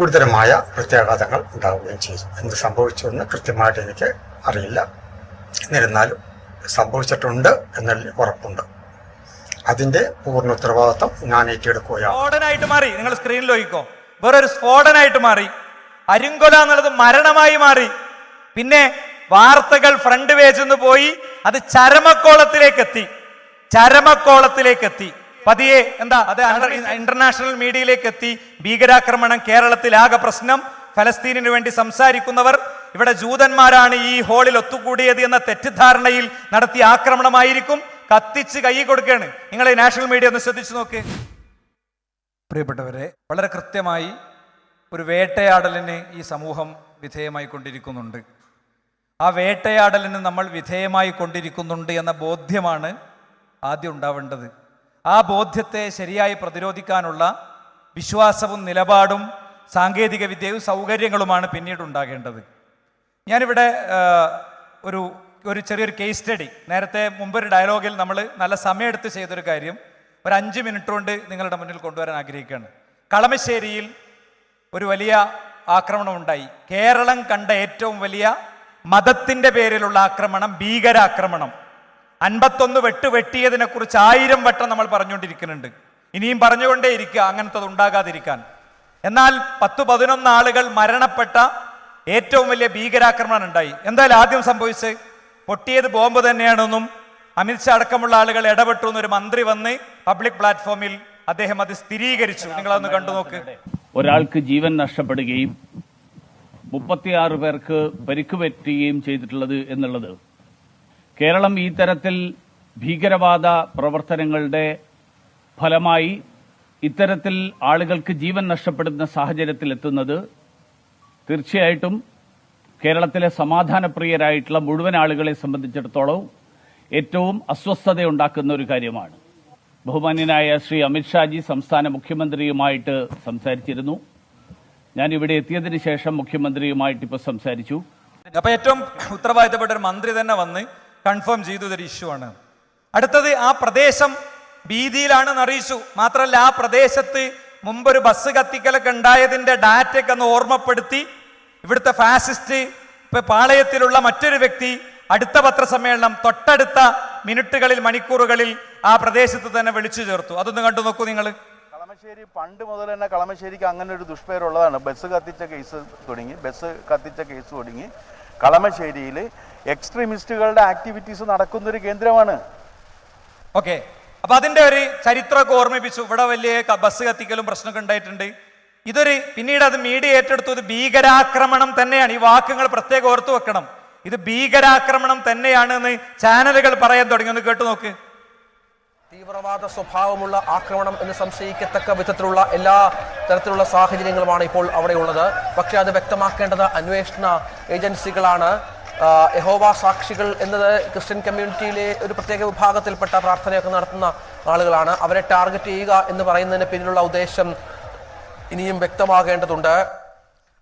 ഗുരുതരമായ പ്രത്യാഘാതങ്ങൾ ഉണ്ടാവുകയും ചെയ്തു. എന്ത് സംഭവിച്ചു എന്ന് കൃത്യമായിട്ട് എനിക്ക് അറിയില്ല. എന്നിരുന്നാലും സംഭവിച്ചിട്ടുണ്ട് എന്നതിൽ ഉറപ്പുണ്ട്. അതിന്റെ പൂർണ ഉത്തരവാദിത്വം ഞാൻ ഏറ്റെടുക്കുകയാണ്. മാറി. നിങ്ങൾ സ്ക്രീനിൽ നോക്കിക്കോ. വേറൊരു സ്ഫോടനായിട്ട് മാറി. അരിങ്കൊല എന്നുള്ളത് മരണമായി മാറി. പിന്നെ വാർത്തകൾ ഫ്രണ്ട് പേജിൽ നിന്ന് പോയി. അത് ചരമക്കോളത്തിലേക്ക് എത്തി എത്തി പതിയെ എന്താ അത് ഇന്റർനാഷണൽ മീഡിയയിലേക്ക് എത്തി. ഭീകരാക്രമണം കേരളത്തിൽ ആകെ പ്രശ്നം. ഫലസ്തീനിന് വേണ്ടി സംസാരിക്കുന്നവർ ഇവിടെ ജൂതന്മാരാണ് ഈ ഹോളിൽ ഒത്തുകൂടിയത് എന്ന തെറ്റിദ്ധാരണയിൽ നടത്തിയ ആക്രമണമായിരിക്കും. കത്തിച്ച് കൈ കൊടുക്കുകയാണ്. നിങ്ങൾ ഈ നാഷണൽ മീഡിയ ഒന്ന് ശ്രദ്ധിച്ചു നോക്ക്. പ്രിയപ്പെട്ടവരെ വളരെ കൃത്യമായി ഒരു വേട്ടയാടലിന് ഈ സമൂഹം വിധേയമായി കൊണ്ടിരിക്കുന്നുണ്ട്. ആ വേട്ടയാടലിന് നമ്മൾ വിധേയമായി കൊണ്ടിരിക്കുന്നുണ്ട് എന്ന ബോധ്യമാണ് ആദ്യം ഉണ്ടാവേണ്ടത്. ആ ബോധ്യത്തെ ശരിയായി പ്രതിരോധിക്കാനുള്ള വിശ്വാസവും നിലപാടും സാങ്കേതിക വിദ്യയും സൗകര്യങ്ങളുമാണ് പിന്നീട് ഉണ്ടാകേണ്ടത് ഞാനിവിടെ ഒരു ഒരു ചെറിയൊരു കേസ് സ്റ്റഡി നേരത്തെ മുമ്പൊരു ഡയലോഗിൽ നമ്മൾ നല്ല സമയമെടുത്ത് ചെയ്തൊരു കാര്യം ഒരു അഞ്ച് മിനിറ്റ് കൊണ്ട് നിങ്ങളുടെ മുന്നിൽ കൊണ്ടുവരാൻ ആഗ്രഹിക്കുകയാണ്. കളമശ്ശേരിയിൽ ഒരു വലിയ ആക്രമണം ഉണ്ടായി കേരളം കണ്ട ഏറ്റവും വലിയ മതത്തിന്റെ പേരിലുള്ള ആക്രമണം ഭീകരാക്രമണം. അൻപത്തൊന്ന് വെട്ട് വെട്ടിയതിനെ കുറിച്ച് ആയിരം വട്ടം നമ്മൾ പറഞ്ഞുകൊണ്ടിരിക്കുന്നുണ്ട്. ഇനിയും പറഞ്ഞുകൊണ്ടേ ഇരിക്കുക അങ്ങനത്തത് ഉണ്ടാകാതിരിക്കാൻ. എന്നാൽ പത്ത് പതിനൊന്ന് ആളുകൾ മരണപ്പെട്ട ഏറ്റവും വലിയ ഭീകരാക്രമണം ഉണ്ടായി. എന്തായാലും ആദ്യം സംഭവിച്ച് പൊട്ടിയത് ബോംബ് തന്നെയാണെന്നും അമിത്ഷാ അടക്കമുള്ള ആളുകൾ ഇടപെട്ടു എന്നൊരു മന്ത്രി വന്ന് പബ്ലിക് പ്ലാറ്റ്ഫോമിൽ അദ്ദേഹം അത് സ്ഥിരീകരിച്ചു. നിങ്ങളതൊന്ന് കണ്ടു നോക്ക്. ഒരാൾക്ക് ജീവൻ നഷ്ടപ്പെടുകയും മുപ്പത്തിയാറ് പേർക്ക് പരിക്ക് പറ്റുകയും ചെയ്തിട്ടുള്ളത് എന്നുള്ളത് കേരളം ഈ തരത്തിൽ ഭീകരവാദ പ്രവർത്തനങ്ങളുടെ ഫലമായി ഇത്തരത്തിൽ ആളുകൾക്ക് ജീവൻ നഷ്ടപ്പെടുന്ന സാഹചര്യത്തിലെത്തുന്നത് തീർച്ചയായിട്ടും കേരളത്തിലെ സമാധാനപ്രിയരായിട്ടുള്ള മുഴുവൻ ആളുകളെ സംബന്ധിച്ചിടത്തോളം ഏറ്റവും അസ്വസ്ഥതയുണ്ടാക്കുന്ന ഒരു കാര്യമാണ്. ബഹുമാന്യനായ ശ്രീ അമിത്ഷാജി സംസ്ഥാന മുഖ്യമന്ത്രിയുമായിട്ട് സംസാരിച്ചിരുന്നു. ഞാൻ ഇവിടെ എത്തിയതിനു ശേഷം മുഖ്യമന്ത്രിയുമായിട്ട് ഇപ്പോൾ സംസാരിച്ചു. അപ്പൊ ഏറ്റവും ഉത്തരവാദിത്തപ്പെട്ട ഒരു മന്ത്രി തന്നെ വന്ന് കൺഫേം ചെയ്തു ഇതൊരു ഇഷ്യൂ ആണ്. അടുത്തത് ആ പ്രദേശം ഭീതിയിലാണെന്ന് അറിയിച്ചു. മാത്രമല്ല ആ പ്രദേശത്ത് മുമ്പൊരു ബസ് കത്തിക്കലൊക്കെ ഉണ്ടായതിന്റെ ഡാറ്റയൊക്കെ ഒന്ന് ഓർമ്മപ്പെടുത്തി ഇവിടുത്തെ ഫാസിസ്റ്റ് ഇപ്പൊ പാളയത്തിലുള്ള മറ്റൊരു വ്യക്തി അടുത്ത പത്രസമ്മേളനം തൊട്ടടുത്ത മിനിറ്റുകളിൽ മണിക്കൂറുകളിൽ ആ പ്രദേശത്ത് തന്നെ വിളിച്ചു ചേർത്തു. അതൊന്ന് കണ്ടു നോക്കൂ നിങ്ങൾ. കളമശ്ശേരി പണ്ട് മുതൽ തന്നെ കളമശ്ശേരിക്ക് അങ്ങനെ ഒരു ദുഷ്പേരുള്ളതാണ്. ബസ് കത്തിച്ച കേസ് തുടങ്ങി ബസ് കത്തിച്ച കേസ് തുടങ്ങി. കളമശ്ശേരിയിൽ എക്സ്ട്രീമിസ്റ്റുകളുടെ ആക്ടിവിറ്റീസ് നടക്കുന്ന ഒരു കേന്ദ്രമാണ്. ഓക്കെ. അപ്പൊ അതിന്റെ ഒരു ചരിത്രമൊക്കെ ഓർമ്മിപ്പിച്ചു. ഇവിടെ വലിയ ബസ് കത്തിക്കലും പ്രശ്നമൊക്കെ ഉണ്ടായിട്ടുണ്ട്. ഇതൊരു പിന്നീട് അത് മീഡിയ ഏറ്റെടുത്തു. ഇത് ഭീകരാക്രമണം തന്നെയാണ്. ഈ വാക്കുകൾ പ്രത്യേകം ഓർത്തു വെക്കണം. ഇത് ഭീകരാക്രമണം തന്നെയാണ് എന്ന് ചാനലുകൾ പറയാൻ തുടങ്ങി. ഒന്ന് കേട്ടു നോക്ക്. തീവ്രവാദ സ്വഭാവമുള്ള ആക്രമണം എന്ന് സംശയിക്കത്തക്ക വിധത്തിലുള്ള എല്ലാ തരത്തിലുള്ള സാഹചര്യങ്ങളുമാണ് ഇപ്പോൾ അവിടെയുള്ളത്. പക്ഷേ അത് വ്യക്തമാക്കേണ്ടത് അന്വേഷണ ഏജൻസികളാണ്. യഹോവ സാക്ഷികൾ എന്നത് ക്രിസ്ത്യൻ കമ്മ്യൂണിറ്റിയിലെ ഒരു പ്രത്യേക വിഭാഗത്തിൽപ്പെട്ട പ്രാർത്ഥനയൊക്കെ നടത്തുന്ന ആളുകളാണ്. അവരെ ടാർഗറ്റ് ചെയ്യുക എന്ന് പറയുന്നതിന് പിന്നിലുള്ള ഉദ്ദേശം ഇനിയും വ്യക്തമാകേണ്ടതുണ്ട്.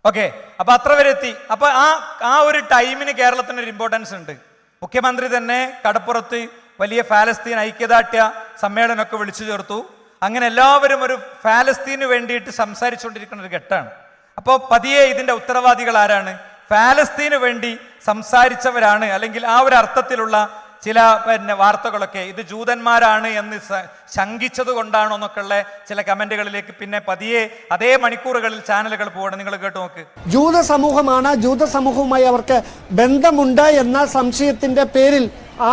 ഓക്കെ അപ്പൊ അത്ര വരെ എത്തി. അപ്പൊ ആ ആ ഒരു ടൈമിന് കേരളത്തിന് ഒരു ഇമ്പോർട്ടൻസ് ഉണ്ട്. മുഖ്യമന്ത്രി തന്നെ കടപ്പുറത്ത് വലിയ ഫാലസ്തീൻ ഐക്യദാർഢ്യ സമ്മേളനമൊക്കെ വിളിച്ചു ചേർത്തു. അങ്ങനെ എല്ലാവരും ഒരു ഫാലസ്തീന് വേണ്ടിയിട്ട് സംസാരിച്ചുകൊണ്ടിരിക്കുന്ന ഒരു ഘട്ടമാണ്. അപ്പോൾ പതിയെ ഇതിന്റെ ഉത്തരവാദികൾ ആരാണ്? ഫാലസ്തീന് വേണ്ടി സംസാരിച്ചവരാണ്. അല്ലെങ്കിൽ ആ ഒരു അർത്ഥത്തിലുള്ള ചില പിന്നെ വാർത്തകളൊക്കെ ഇത് ജൂതന്മാരാണ് എന്ന് ശങ്കിച്ചത് കൊണ്ടാണോ എന്നൊക്കെയുള്ള ചില കമന്റുകളിലേക്ക് പിന്നെ പതിയെ അതേ മണിക്കൂറുകളിൽ ചാനലുകൾ പോകണം നിങ്ങൾ കേട്ട് നോക്ക്. ജൂത സമൂഹമാണ്. ജൂത സമൂഹവുമായി അവർക്ക് ബന്ധമുണ്ട് എന്ന സംശയത്തിന്റെ പേരിൽ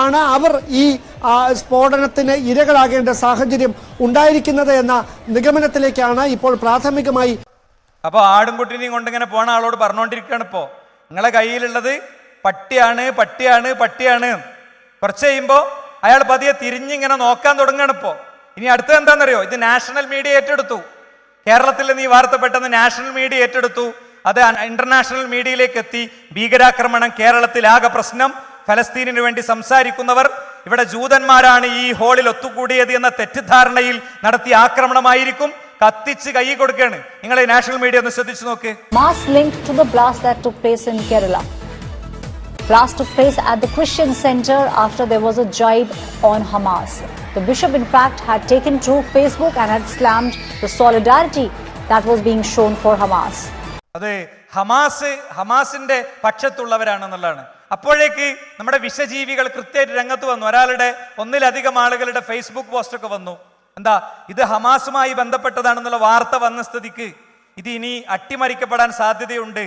ആണ് അവർ ഈ സ്ഫോടനത്തിന് ഇരകളാകേണ്ട സാഹചര്യം ഉണ്ടായിരിക്കുന്നത് എന്ന നിഗമനത്തിലേക്കാണ് ഇപ്പോൾ പ്രാഥമികമായി അപ്പോൾ ആടും കുട്ടിനെയും കൊണ്ട് ഇങ്ങനെ പോണ ആളോട് പറഞ്ഞുകൊണ്ടിരിക്കുകയാണ് ഇപ്പോൾ നിങ്ങളെ കയ്യിലുള്ളത് പട്ടിയാണ് പട്ടിയാണ് പട്ടിയാണ്. കുറച്ച് കഴിയുമ്പോൾ അയാൾ പതിയെ തിരിഞ്ഞിങ്ങനെ നോക്കാൻ തുടങ്ങുകയാണ് ഇപ്പോൾ ഇനി അടുത്തത് എന്താണെന്നറിയോ? ഇത് നാഷണൽ മീഡിയ ഏറ്റെടുത്തു. കേരളത്തിൽ നിന്ന് ഈ വാർത്ത പെട്ടെന്ന് നാഷണൽ മീഡിയ ഏറ്റെടുത്തു. അത് ഇന്റർനാഷണൽ മീഡിയയിലേക്ക് എത്തി. ഭീകരാക്രമണം കേരളത്തിൽ ആകെ പ്രശ്നം. ഫലസ്തീനിനു വേണ്ടി സംസാരിക്കുന്നവർ. ഇവിടെ ജൂതന്മാരാണ് ഈ ഹോളിൽ ഒത്തുകൂടിയത് എന്ന തെറ്റിദ്ധാരണയിൽ നടത്തിയ ആക്രമണമായിരിക്കും. കത്തിച്ച് കൈ കൊടുക്കുകയാണ്. നിങ്ങൾ ഈ നാഷണൽ മീഡിയ ഒന്ന് ശ്രദ്ധിച്ചു നോക്ക്. Mass link to the blast that place in Kerala blast to place at the Christian centre after there was a jab on Hamas the bishop in fact had taken to Facebook and had slammed the solidarity that was being shown for Hamas അതെ Hamas ഹമാസിന്റെ പക്ഷത്തുള്ളവരാണെന്നുള്ളതാണ്. അപ്പോഴേക്ക് നമ്മുടെ വിഷജീവികൾ കൃത്യമായിട്ട് രംഗത്ത് വന്നു. ഒരാളുടെ ഒന്നിലധികം ആളുകളുടെ ഫേസ്ബുക്ക് പോസ്റ്റൊക്കെ വന്നു. എന്താ ഇത് ഹമാസുമായി ബന്ധപ്പെട്ടതാണെന്നുള്ള വാർത്ത വന്ന സ്ഥിതിക്ക് ഇത് ഇനി അട്ടിമറിക്കപ്പെടാൻ സാധ്യതയുണ്ട്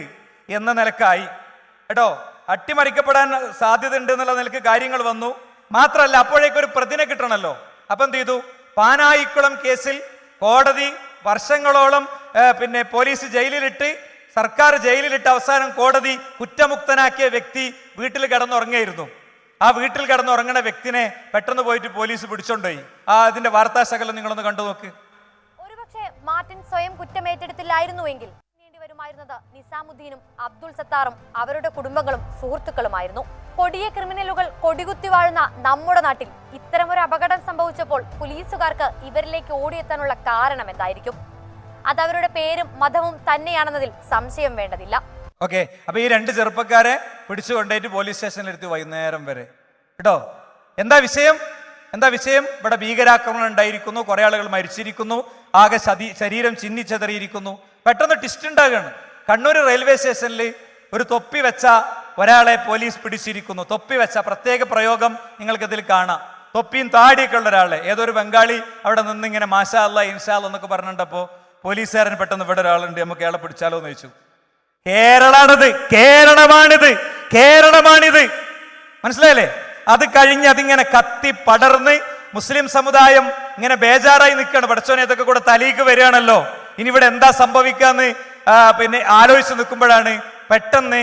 എന്ന നിലക്കായി. കേട്ടോ അട്ടിമറിക്കപ്പെടാൻ സാധ്യതയുണ്ട് എന്നുള്ള നിലയ്ക്ക് കാര്യങ്ങൾ വന്നു. മാത്രമല്ല അപ്പോഴേക്ക് ഒരു പ്രതിനെ കിട്ടണമല്ലോ അപ്പൊ എന്ത് ചെയ്തു? പാനായിക്കുളം കേസിൽ കോടതി വർഷങ്ങളോളം പിന്നെ പോലീസ് ജയിലിലിട്ട് സർക്കാർ ജയിലിലിട്ട് അവസാനം കോടതി കുറ്റമുക്തനാക്കിയ വ്യക്തി വീട്ടിൽ കിടന്നുറങ്ങായിരുന്നു ആ വീട്ടിൽ കിടന്നുറങ്ങണ വ്യക്തിനെ പെട്ടെന്ന് പോയിട്ട് പോലീസ് പിടിച്ചോണ്ടോയി. ആ അതിന്റെ വാർത്താ ശകലം നിങ്ങളൊന്ന് കണ്ടു നോക്ക്. ഒരുപക്ഷെ മാർട്ടിൻ സ്വയം കുറ്റമേറ്റെടുത്തില്ലായിരുന്നുവെങ്കിൽ വരുമായിരുന്നത് നിസാമുദ്ദീനും അബ്ദുൾ സത്താറും അവരുടെ കുടുംബങ്ങളും സുഹൃത്തുക്കളുമായിരുന്നു. കൊടിയ ക്രിമിനലുകൾ കൊടികുത്തി വാഴുന്ന നമ്മുടെ നാട്ടിൽ ഇത്തരമൊരു അപകടം സംഭവിച്ചപ്പോൾ പോലീസുകാർക്ക് ഇവരിലേക്ക് ഓടിയെത്താനുള്ള കാരണം എന്തായിരിക്കും? അതവരുടെ പേരും മതവും തന്നെയാണെന്നതിൽ സംശയം വേണ്ടതില്ല. ഓക്കെ അപ്പൊ ഈ രണ്ട് ചെറുപ്പക്കാരെ പിടിച്ചു കൊണ്ടേറ്റ് പോലീസ് സ്റ്റേഷനിലെടുത്ത് വൈകുന്നേരം വരെ. കേട്ടോ? എന്താ വിഷയം? എന്താ വിഷയം? ഇവിടെ ഭീകരാക്രമണം ഉണ്ടായിരിക്കുന്നു കുറെ ആളുകൾ മരിച്ചിരിക്കുന്നു ആകെ ശതി ശരീരം ചിന്നിച്ചെതറിയിരിക്കുന്നു പെട്ടെന്ന് ട്വിസ്റ്റ് ഉണ്ടാകുകയാണ്. കണ്ണൂർ റെയിൽവേ സ്റ്റേഷനിൽ ഒരു തൊപ്പി വെച്ച ഒരാളെ പോലീസ് പിടിച്ചിരിക്കുന്നു. തൊപ്പി വെച്ച പ്രത്യേക പ്രയോഗം നിങ്ങൾക്ക് ഇതിൽ കാണാം. തൊപ്പിയും താടിയൊക്കെ ഉള്ള ഒരാളെ. ഏതൊരു ബംഗാളി അവിടെ നിന്ന് ഇങ്ങനെ മാഷാ അല്ല ഇൻഷാ എന്നൊക്കെ പറഞ്ഞിട്ടപ്പോൾ പോലീസുകാരൻ പെട്ടെന്ന് ഇവിടെ ഒരാളുണ്ട് നമുക്ക് അയാളെ പിടിച്ചാലോ എന്ന് ചോദിച്ചു. കേരളാണിത് കേരളമാണിത് കേരളമാണിത്. മനസ്സിലായല്ലേ? അത് കഴിഞ്ഞ് അതിങ്ങനെ കത്തി പടർന്ന് മുസ്ലിം സമുദായം ഇങ്ങനെ ബേജാറായി നിൽക്കുകയാണ്. പഠിച്ചോനെ ഇതൊക്കെ കൂടെ തലീക്ക് വരികയാണല്ലോ. ഇനി ഇവിടെ എന്താ സംഭവിക്കാന്ന് പിന്നെ ആലോചിച്ച് നിൽക്കുമ്പോഴാണ് പെട്ടെന്ന്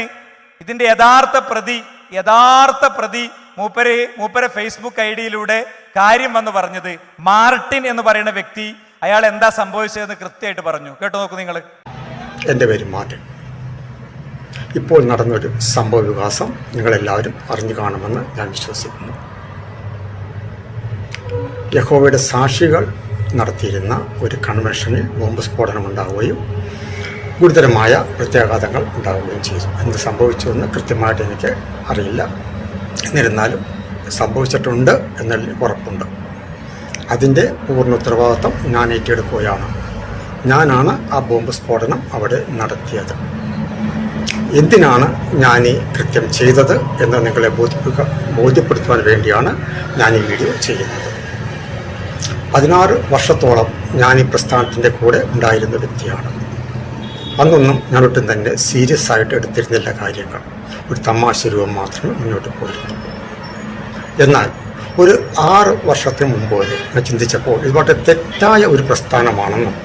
ഇതിന്റെ യഥാർത്ഥ പ്രതി യഥാർത്ഥ പ്രതി മൂപ്പര് മൂപ്പരെ ഫേസ്ബുക്ക് ഐ ഡിയിലൂടെ കാര്യം വന്ന് പറഞ്ഞത് മാർട്ടിൻ എന്ന് പറയുന്ന വ്യക്തി അയാൾ എന്താ സംഭവിച്ചതെന്ന് കൃത്യമായിട്ട് പറഞ്ഞു. കേട്ടോ നോക്കൂ നിങ്ങൾ. എന്റെ പേര് മാർട്ടിൻ. ഇപ്പോൾ നടന്നൊരു സംഭവ വികാസം നിങ്ങളെല്ലാവരും അറിഞ്ഞു കാണുമെന്ന് ഞാൻ വിശ്വസിക്കുന്നു. യഹോവയുടെ സാക്ഷികൾ നടത്തിയിരുന്ന ഒരു കൺവെൻഷനിൽ ബോംബ് സ്ഫോടനം ഉണ്ടാവുകയും ഗുരുതരമായ പ്രത്യാഘാതങ്ങൾ ഉണ്ടാവുകയും ചെയ്തു. എന്ത് സംഭവിച്ചുവെന്ന് കൃത്യമായിട്ട് എനിക്ക് അറിയില്ല. എന്നിരുന്നാലും സംഭവിച്ചിട്ടുണ്ട് എന്നതിൽ ഉറപ്പുണ്ട്. അതിന്റെ പൂർണ ഉത്തരവാദിത്വം ഞാൻ ഏറ്റെടുക്കുകയാണ്. ഞാനാണ് ആ ബോംബ് സ്ഫോടനം അവിടെ നടത്തിയത്. എന്തിനാണ് ഞാൻ ഈ കൃത്യം ചെയ്തത് എന്ന് നിങ്ങളെ ബോധിപ്പിക്ക ബോധ്യപ്പെടുത്തുവാൻ വേണ്ടിയാണ് ഞാൻ ഈ വീഡിയോ ചെയ്യുന്നത്. പതിനാറ് വർഷത്തോളം ഞാൻ ഈ പ്രസ്ഥാനത്തിന്റെ കൂടെ ഉണ്ടായിരുന്ന വ്യക്തിയാണ്. അന്നൊന്നും ഞാനൊട്ടും തന്നെ സീരിയസ് ആയിട്ട് എടുത്തിരുന്നില്ല കാര്യങ്ങൾ. ഒരു തമാശ രൂപം മാത്രമേ മുന്നോട്ട് പോയിരുന്നു എന്നാൽ ഒരു ആറ് വർഷത്തിന് മുമ്പ് വരെ ചിന്തിച്ചപ്പോൾ ഇത് വളരെ തെറ്റായ ഒരു പ്രസ്ഥാനമാണെന്നും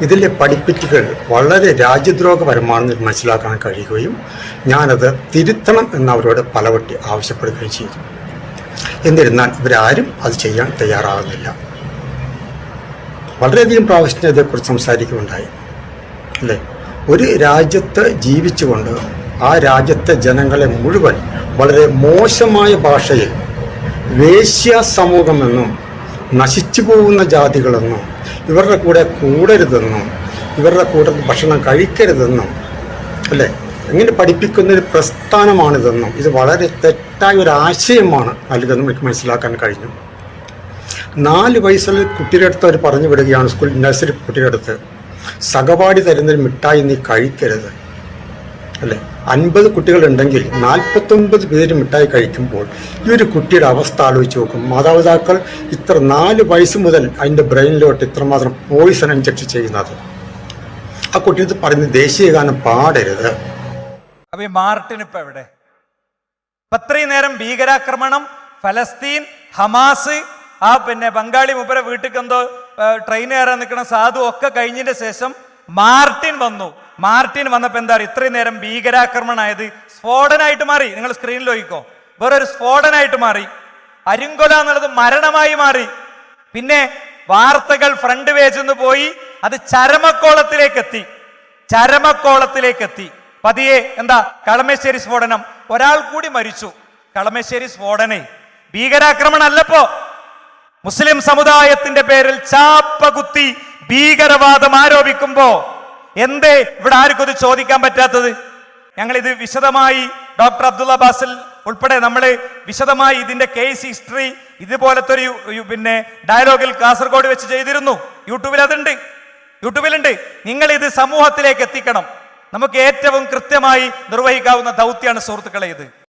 ഇതിലെ പഠിപ്പിറ്റുകൾ വളരെ രാജ്യദ്രോഹപരമാണെന്ന് മനസ്സിലാക്കാൻ കഴിയുകയും ഞാനത് തിരുത്തണം എന്ന് അവരോട് പലവട്ടി ആവശ്യപ്പെടുകയും ചെയ്തു. എന്നിരുന്നാൽ ഇവരാരും അത് ചെയ്യാൻ തയ്യാറാകുന്നില്ല. വളരെയധികം പ്രാവശ്യം ഇതേക്കുറിച്ച് സംസാരിക്കുകയുണ്ടായി. അല്ലേ? ഒരു രാജ്യത്ത് ജീവിച്ചുകൊണ്ട് ആ രാജ്യത്തെ ജനങ്ങളെ മുഴുവൻ വളരെ മോശമായ ഭാഷയിൽ വേശ്യ സമൂഹമെന്നും നശിച്ചു പോകുന്ന ജാതികളെന്നും ഇവരുടെ കൂടെ കൂടരുതെന്നും ഇവരുടെ കൂടെ ഭക്ഷണം കഴിക്കരുതെന്നും അല്ലേ? എങ്ങനെ പഠിപ്പിക്കുന്ന ഒരു പ്രസ്ഥാനമാണിതെന്നും. ഇത് വളരെ തെറ്റായ ഒരു ആശയമാണ് നൽകുന്നത് എനിക്ക് മനസ്സിലാക്കാൻ കഴിഞ്ഞു. നാല് വയസ്സിൽ കുട്ടിയുടെ അടുത്ത് അവർ പറഞ്ഞു വിടുകയാണ് സ്കൂൾ നഴ്സറി കുട്ടിയുടെ അടുത്ത്. സഹപാഠി തരുന്നൊരു മിഠായി നീ കഴിക്കരുത്. അല്ലേ? അൻപത് കുട്ടികളുണ്ടെങ്കിൽ നാൽപ്പത്തൊൻപത് പേര് മിഠായി കഴിക്കുമ്പോൾ ഈ ഒരു കുട്ടിയുടെ അവസ്ഥ ആലോചിച്ച് നോക്കും. മാതാപിതാക്കൾ ഇത്ര നാല് വയസ്സ് മുതൽ അതിന്റെ ബ്രെയിനിലോട്ട് ഇത്രമാത്രം പോയിസൺ ഇഞ്ചക്ട് ചെയ്യുന്നത്. ആ കുട്ടി ഇത് പറയുന്നത് ദേശീയ ഗാനം പാടരുത്. മാർട്ടിൻ എവിടെ? അത്രയും നേരം ഭീകരാക്രമണം ഫലസ്തീൻ ഹമാസ് ആ പിന്നെ ബംഗാളി മുപ്പര വീട്ടിൽ എന്തോ ട്രെയിൻ കയറാൻ നിൽക്കുന്ന സാധു ഒക്കെ കഴിഞ്ഞതിന്റെ ശേഷം മാർട്ടിൻ വന്നു. മാർട്ടിൻ വന്നപ്പോൾ എന്താ പറയുക ഇത്രയും നേരം ഭീകരാക്രമണമായത് സ്ഫോടനായിട്ട് മാറി. നിങ്ങൾ സ്ക്രീനിൽ നോക്കിക്കോ. വേറൊരു സ്ഫോടനായിട്ട് മാറി. അരിങ്കൊല എന്നുള്ളത് മരണമായി മാറി. പിന്നെ വാർത്തകൾ ഫ്രണ്ട് പേജിൽ നിന്ന് പോയി. അത് ചരമക്കോളത്തിലേക്ക് എത്തി ചരമക്കോളത്തിലേക്ക് എത്തി പതിയെ എന്താ? കളമശ്ശേരി സ്ഫോടനം. ഒരാൾ കൂടി മരിച്ചു. കളമശ്ശേരി സ്ഫോടനേ. ഭീകരാക്രമണം അല്ലപ്പോ മുസ്ലിം സമുദായത്തിന്റെ പേരിൽ ചാപ്പകുത്തി ഭീകരവാദം ആരോപിക്കുമ്പോ എന്തേ ഇവിടെ ആർക്കും ഇത് ചോദിക്കാൻ പറ്റാത്തത്? ഞങ്ങൾ ഇത് വിശദമായി ഡോക്ടർ അബ്ദുള്ള ബാസിൽ ഉൾപ്പെടെ നമ്മൾ വിശദമായി ഇതിന്റെ കേസ് ഹിസ്റ്ററി ഇതുപോലത്തെ ഒരു പിന്നെ ഡയലോഗിൽ കാസർഗോഡ് വെച്ച് ചെയ്തിരുന്നു. യൂട്യൂബിൽ അതുണ്ട്. യൂട്യൂബിലുണ്ട്. നിങ്ങൾ ഇത് സമൂഹത്തിലേക്ക് എത്തിക്കണം. നമുക്ക് ഏറ്റവും കൃത്യമായി നിർവഹിക്കാവുന്ന ദൗത്യമാണ് സുഹൃത്തുക്കളെ ഇത്.